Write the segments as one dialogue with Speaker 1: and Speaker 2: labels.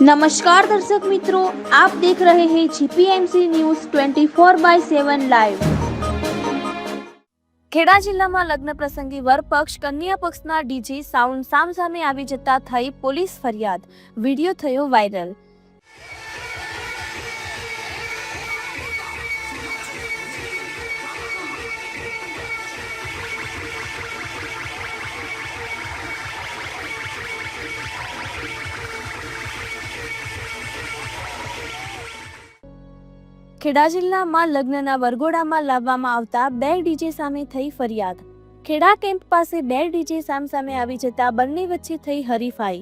Speaker 1: નમસ્કાર દર્શક મિત્રો આપ દેખ રહે હૈ GPMC news 24 by 7 live Kheda જિલ્લામાં લગ્ન પ્રસંગે વર પક્ષ કન્યા પક્ષના ડીજે સાઉન્ડ સામસામે આવી જતા થઈ પોલીસ ફરિયાદ. વીડિયો થયો વાયરલ. ખેડા જિલ્લામાં લગ્નના વરઘોડામાં લાવવામાં આવતા બે ડીજે સામે થઈ ફરિયાદ. ખેડા કેમ્પ પાસે બે ડીજે સામસામે આવી જતા બંને વચ્ચે થઈ હરીફાઈ.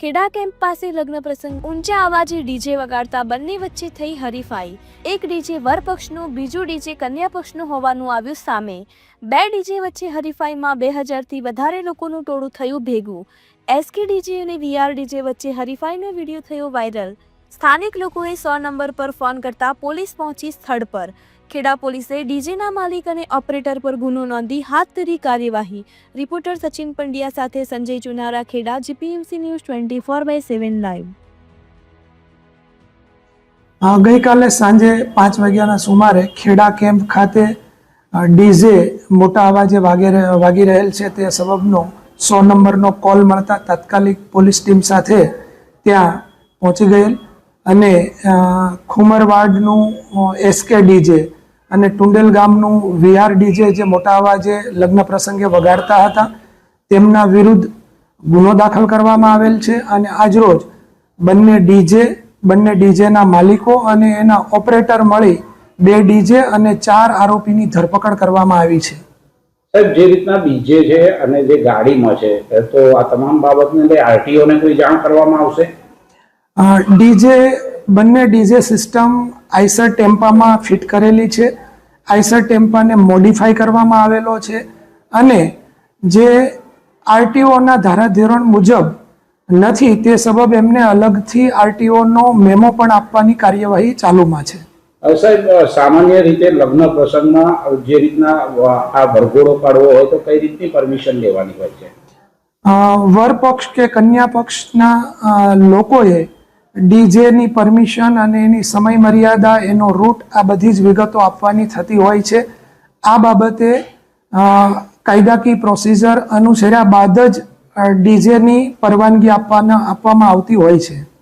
Speaker 1: ખેડા કેમ્પ પાસે લગ્ન પ્રસંગ ઊંચા અવાજે ડીજે વગાડતા બંને વચ્ચે થઈ હરીફાઈ. એક ડીજે વર પક્ષનું બીજું ડીજે કન્યા પક્ષનું હોવાનું આવ્યું સામે. બે ડીજે વચ્ચે હરીફાઈમાં બે હજારથી વધારે લોકોનું ટોળું થયું ભેગું. એસકે ડીજે અને વીઆર ડીજે વચ્ચે હરીફાઈનો વીડિયો થયો વાયરલ. સ્થાનિક લોકોએ સો નંબર પર ફોન કરતા પોલીસ પહોંચી સ્થળ પર. ખેડા પોલીસે ડીજેના માલિક અને ઓપરેટર પર ગુનો નોંધી હાથ ધરી કાર્યવાહી. રિપોર્ટર સચિન પંડ્યા સાથે Sanjay Chunara, Kheda, GPMC news twenty four by seven live.
Speaker 2: ગઈકાલે સાંજે પાંચ વાગ્યાના સુમારે ખેડા કેમ્પ ખાતે ડીજે મોટા અવાજે વાગે વાગી રહેલ છે તે સબબનો સો નંબરનો કોલ મળતા તાત્કાલિક પોલીસ ટીમ સાથે ત્યાં પહોંચી ગયેલ. અને ખુમરવાડનું એસકે ડીજે અને ટુંડેલ ગામનું વીઆર ડીજે જે મોટા અવાજે લગ્ન પ્રસંગે વગાડતા હતા, તેમના વિરુદ્ધ ગુનો દાખલ કરવામાં આવેલ છે અને આજરોજ બંને ડીજે બંને ડીજેના માલિકો અને એના ઓપરેટર મળી બે ડીજે અને ચાર આરોપીની ધરપકડ કરવામાં આવી છે.
Speaker 3: સાહેબ, જે રીતના ડીજે છે અને જે ગાડીમાં છે તો આ તમામ બાબતને લઈ આરટીઓને કોઈ જાણ કરવામાં આવશે?
Speaker 2: ડીજે બંને ડીજે સિસ્ટમ આઈસર ટેમ્પામાં ફિટ કરેલી છે. આઈસર ટેમ્પાને મોડિફાઈ કરવામાં આવેલો છે અને જે આરટીઓના ધારાધોરણ મુજબ નથી તે સબબ એમને અલગથી આરટીઓનો મેમો પણ આપવાની કાર્યવાહી ચાલુમાં છે.
Speaker 3: સાહેબ સામાન્ય રીતે લગ્ન પ્રસંગમાં જે રીતના આ વરઘોડો પાડવો હોય તો કઈ રીતની પરમિશન લેવાની હોય છે?
Speaker 2: વર પક્ષ કે કન્યા પક્ષના લોકોએ ડીજેની પરમિશન અને એની સમય મર્યાદા એનો રૂટ, આ બધી જ વિગતો આપવાની થતી હોય છે. આ બાબતે કાયદાકીય પ્રોસિજર અનુસર્યા બાદ જ ડીજેની પરવાનગી આપવાના, આપવામાં આવતી હોય છે.